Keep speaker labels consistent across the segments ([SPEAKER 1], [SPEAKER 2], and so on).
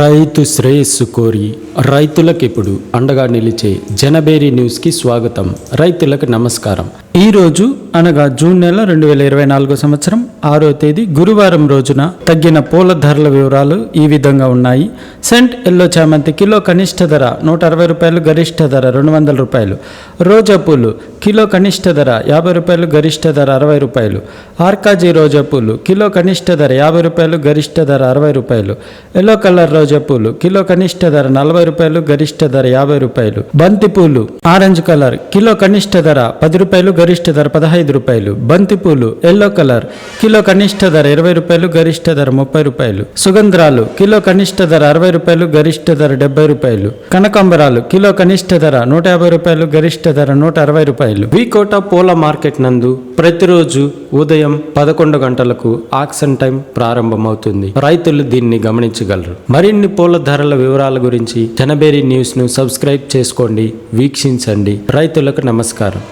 [SPEAKER 1] రైతు శ్రేయస్సు కోరి రైతులకు ఇప్పుడు అండగా నిలిచే జనబేరి న్యూస్కి స్వాగతం. రైతులకు నమస్కారం. ఈరోజు అనగా జూన్ నెల రెండు వేల ఇరవై నాలుగో సంవత్సరం ఆరో తేదీ గురువారం రోజున తగ్గిన పూల ధరల వివరాలు ఈ విధంగా ఉన్నాయి. సెంట్ ఎల్లో చామంతి కిలో కనిష్ట ధర నూట అరవై రూపాయలు గరిష్ట ధర రెండు వందల రూపాయలు. రోజా పూలు కిలో కనిష్ట ధర యాభై రూపాయలు గరిష్ట ధర అరవై రూపాయలు. ఆర్కాజీ రోజా పూలు కిలో కనిష్ట ధర యాభై రూపాయలు గరిష్ట ధర అరవై రూపాయలు. ఎల్లో కలర్ రోజా పూలు కిలో కనిష్ట ధర నలభై రూపాయలు గరిష్ట ధర యాభై రూపాయలు. బంతి పూలు ఆరెంజ్ కలర్ కిలో కనిష్ట ధర పది రూపాయలు గరిష్ట ధర పదహైదు రూపాయలు బంతిపూలు ఎల్లో కలర్ కిలో కనిష్ట ధర ఇరవై రూపాయలు గరిష్ట ధర ముప్పై రూపాయలు. సుగంధ్రాలు కిలో కనిష్ట ధర అరవై రూపాయలు గరిష్ట ధర డెబ్బై రూపాయలు. కనకాంబరాలు కిలో కనిష్ట ధర నూట యాభై రూపాయలు గరిష్ట ధర నూట అరవై రూపాయలు. వికోట పూల మార్కెట్ నందు ప్రతిరోజు ఉదయం పదకొండు గంటలకు ఆక్షన్ టైం ప్రారంభమవుతుంది. రైతులు దీన్ని గమనించగలరు. మరిన్ని పూల ధరల వివరాల గురించి జనబేరి న్యూస్ను సబ్స్క్రైబ్ చేసుకోండి వీక్షించండి. రైతులకు నమస్కారం.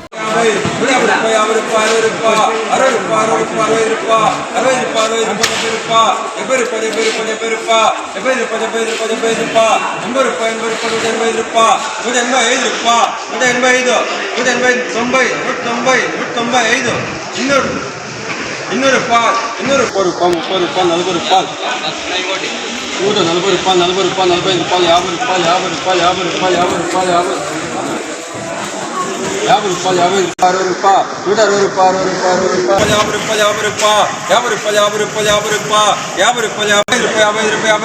[SPEAKER 2] இருப்பா அரை இருப்பா அரை இருப்பா அரை இருப்பா அரை இருப்பா அரை இருப்பா எப்ப இருப்பா எப்ப இருப்பா எப்ப இருப்பா எப்ப இருப்பா எப்ப இருப்பா எப்ப இருப்பா எண்பது இருப்பா எண்பது இருப்பா நூற்றி எண்பது இருப்பா நூற்றி எண்பது ஐது இருப்பா நூற்றி எண்பது ஐது நூற்றி எண்பது தொம்பை நூற்றி தொம்பை ಇನ್ನೂರು ರೂಪಾಯಿ ಇನ್ನೂರು ರೂಪಾಯಿ ರೂಪಾಯಿ ಮುಪ್ಪತ್ತು ರೂಪಾಯಿ ನಲವತ್ತು ನಲವತ್ತು ನಲವತ್ತು ನಲವೈದು ರೂಪಾಯಿ ಯಾಭೈ ರೂಪಾಯಿ ಯಾಭೈ ರೂಪಾಯಿ ಯಾಭೈ ರೂಪಾಯಿ ಯಾಭೈ ರೂಪಾಯಿ యాభై రూపాయలు యాభై రూపాయలు అరవై రూపాయలు నూట అరవై రూపాయలు అరవై రూపాయలు యాభై రూపాయలు యాభై రూపాయలు యాభై రూపాయలు యాభై రూపాయలు యాభై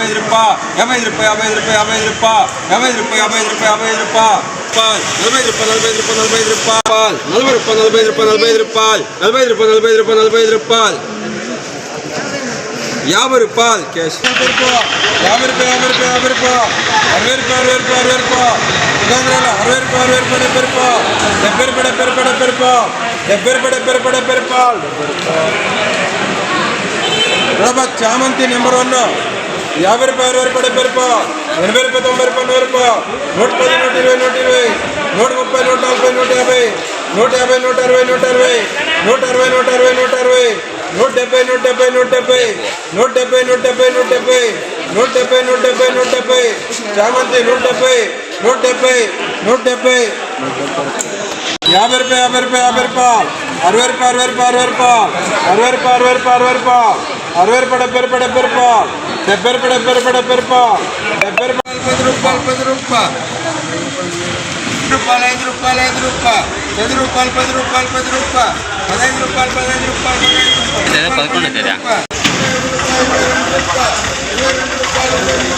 [SPEAKER 2] రూపాయలు యాభై రూపాయలు యాభై రూపాయలు యాభై రూపాయలు యాభై రూపాయలు యాభై రూపాయలు యాభై రూపాయలు యాభై రూపాయలు యాభై రూపాయలు యాభై రూపాయలు యాభై రూపాయలు నలభై రూపాయలు నలభై రూపాయలు నలభై రూపాయలు నలభై రూపాయలు నలభై రూపాయలు నలభై రూపాయలు నలభై రూపాయలు యాభై రూపాయలు క్యాష్ యాభై రూపాయలు యాభై రూపాయలు యాభై రూపాయలు అరవై రూపాయలు అరవై రూపాయలు అరవై రూపాయలు అరవై రూపాయలు అరవై రూపాయలు డెబ్బై రూపాయలు డెబ్బై రూపాయలు డెబ్బై రూపాయలు డెబ్బై రూపాయలు డెబ్బై రూపాయలు డెబ్బై రూపాయలు డెబ్బై రూపాయలు రూపాయలు చామంతి నెంబర్ వన్. యాభై రూపాయలు అరవై రూపాయలు డెబ్బై రూపాయలు ఎనభై రూపాయలు తొంభై రూపాయలు నూరు రూపాయలు నూట పది నూట ఇరవై నూట ఇరవై. నూట ముప్పై నూట నలభై నూట యాభై. నూట యాభై నూట అరవై నూట అరవై. నూట అరవై నూట అరవై నూట అరవై. నూట డెబ్బై నూట డెబ్బై నూట డెబ్బై. నూట డెబ్బై నూట డెబ్బై నూట డెబ్బై. నూట డెబ్బై నూట డెబ్బై నూట డెబ్బై. చామంతి నూట డెబ్బై. నూట డెబ్బై నూట డెబ్బై యాభై రూపాయ యాభై రూపాయ యాభై రూపాయలు. అరవై రూపాయ అరవై రూపాయ అరవై రూపాయ అరవై రూపాయ అరవై రూపాయ అరవై రూపాయ అరవై రూపాయ డెబ్బై రూపాయ డెబ్బై రూపాయ డెబ్బై రూపాయ డెబ్బై రూపాయ డెబ్బై రూపాయ డెబ్బై రూపాయలు పది రూపాయలు పది రూపాయలు. ఐదు రూపాయలు ఐదు రూపాయలు. పది రూపాయలు పది రూపాయలు పది రూపాయలు. పదహైదు రూపాయలు పదహైదు రూపాయలు పదహైదు రూపాయలు
[SPEAKER 3] పదకొండు
[SPEAKER 2] రూపాయలు.